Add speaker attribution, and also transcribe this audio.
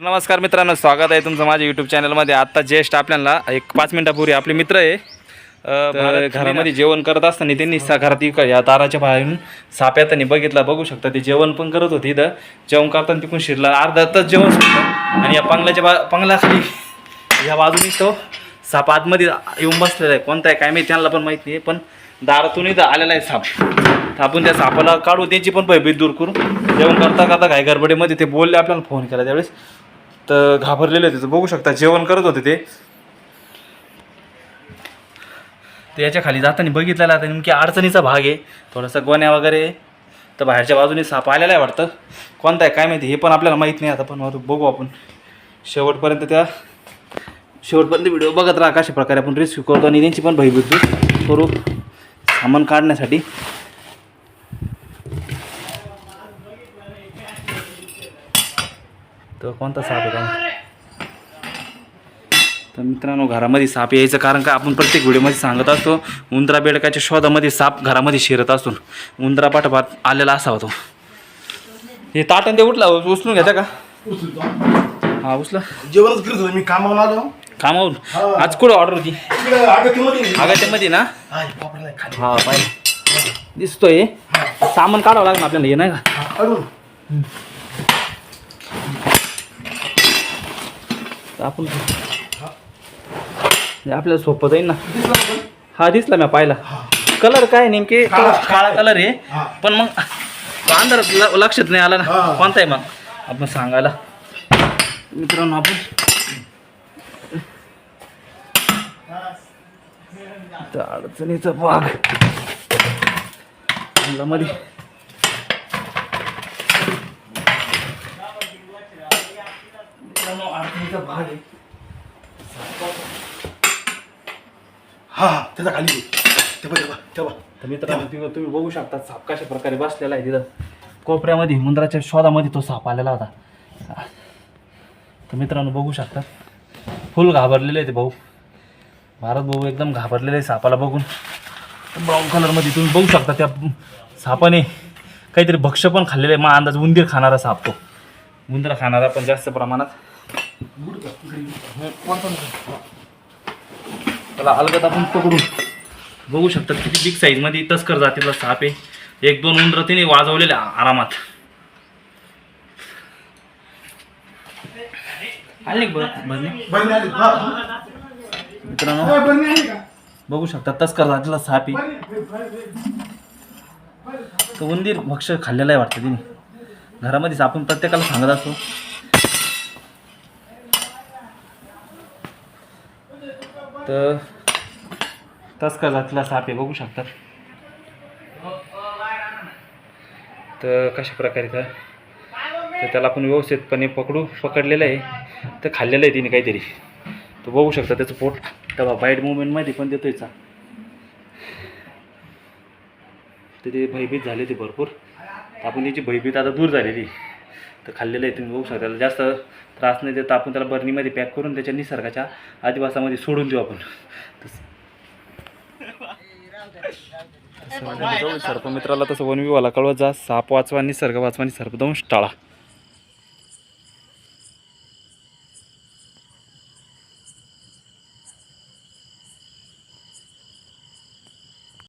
Speaker 1: नमस्कार मित्रांनो स्वागत आहे तुमचं माझ्या यूट्यूब चॅनलमध्ये आत्ता ज्येष्ठ आपल्याला एक पाच मिनिटापूर्वी आपले मित्र आहे. घरामध्ये जेवण करत असताना त्यांनी घरात या दाराच्या बाहेरून साप येताना बघितला बघू शकता. ते जेवण पण करत होते इथं. जेवण करताना तिकून शिरला. अर्धा तास जेवण सुटलं. आणि या पंगलाच्या बा पंगलाखाली या बाजूने तो साप आतमध्ये येऊन बसलेला आहे. कोणता आहे काय माहिती त्यांना पण माहिती आहे. पण दारातून इथं आलेला आहे साप. आपण त्या सापाला काढू त्यांची पण भयभीत दूर करू. जेवण करता करता काय गडबडीमध्ये ते बोलले आपल्याला फोन केला त्यावेळेस. तर घाबरलेले होते. तर बघू शकता जेवण करत होते ते. तर याच्या खाली जाताना बघितलेला आता नेमकी अडचणीचा भाग आहे. थोडासा गोण्या वगैरे तर बाहेरच्या बाजूने साप आलेला आहे वाटतं. कोणता आहे काय माहिती? हे पण आपल्याला माहीत नाही आता पण बघू आपण. शेवटपर्यंत त्या शेवटपर्यंत व्हिडिओ बघत राहा कशा प्रकारे आपण रेस्क्यू करतो आणि त्यांची पण भयभीत करू. सामान काढण्यासाठी. तर कोणता साप आहे का तर मित्रांनो घरामध्ये साप यायचं कारण का? आपण प्रत्येक व्हिडिओमध्ये सांगत असतो उंदरा बेडकाच्या शोधामध्ये साप घरामध्ये शिरत असतो उंदरा पाठोपाठ आलेला असावा तो. हे ताटन ते उठला उचलून घेता का? हा उचला.
Speaker 2: जेवणच करत होतो मी कामावर आलो.
Speaker 1: कामावून आज कुठं ऑर्डर होती?
Speaker 2: इकडे
Speaker 1: ना?
Speaker 2: हाय, बापरे, खाली.
Speaker 1: हा पाहिजे दिसतोय. सामान काढावं लागणार आपल्याला हे नाही का
Speaker 2: अजून.
Speaker 1: तर आपण आपल्याला सोपं जाईल ना? हा दिसला मी पाहिला कलर काय नेमके?
Speaker 2: काळा.
Speaker 1: कलर आहे. पण मग अंधारात लक्षात नाही आला ना. कोणता आहे मग? आपण सांगायला. मित्रांनो आपण अडचणीचा भाग. मध्ये मित्रांनो अडचणीचा भाग. आहे
Speaker 2: हा हा त्याचा खाली घे. तेव्हा तेव्हा तेव्हा.
Speaker 1: तर मित्रांनो तिथं तुम्ही बघू शकता साप कशा प्रकारे बसलेला आहे तिथं. कोपऱ्यामध्ये मुंद्राच्या शोधामध्ये तो साप आलेला होता. तर मित्रांनो बघू शकता. फुल घाबरलेले आहे ते भाऊ. भारत भाऊ एकदम घाबरलेले आहे सापाला बघून. ब्राऊन कलरमध्ये तुम्ही बघू शकता त्या सापाने काहीतरी भक्ष पण खाल्लेलं आहे. मा अंदाज उंदीर खाणारा साप तो. उंदरा खाणारा पण जास्त प्रमाणात. त्याला अलगत आपण पकडू बघू शकता किती बिग साईजमध्ये तस्कर जातीला साप आहे. एक दोन उंदरं तिने वाजवलेले आरामात. आले. मित्रांनो? बघू शकता तस्कर जातीला साप आहे. तो उंदीर भक्ष खाल्लेला आहे वाटतं तिने. घरामध्येच आपण प्रत्येकाला सांगत असतो. तर तस्कर जातीला साप आहे बघू शकतात तर कशा प्रकारे का? तर त्याला आपण व्यवस्थितपणे पकडू पकडलेलं आहे. तर खाल्लेलं आहे तिने काहीतरी. तो बघू शकता त्याचं पोट. तेव्हा बाईट मुवमेंटमध्ये पण देतोय चा. तर ते भयभीत झाले ते भरपूर. आपण त्याची भयभीत आता दूर झालेली तर खाल्लेलं आहे तुम्ही बघू शकता. त्याला जास्त त्रास नाही देत. आपण त्याला बर्नीमध्ये पॅक करून त्याच्या निसर्गाच्या आदिवासामध्ये सोडून देऊ आपण. सर्प मित्राला तसं म्हणजे वनविवाला कळवत जा. साप वाचवा निसर्ग वाचवा आणि दोन टाळा.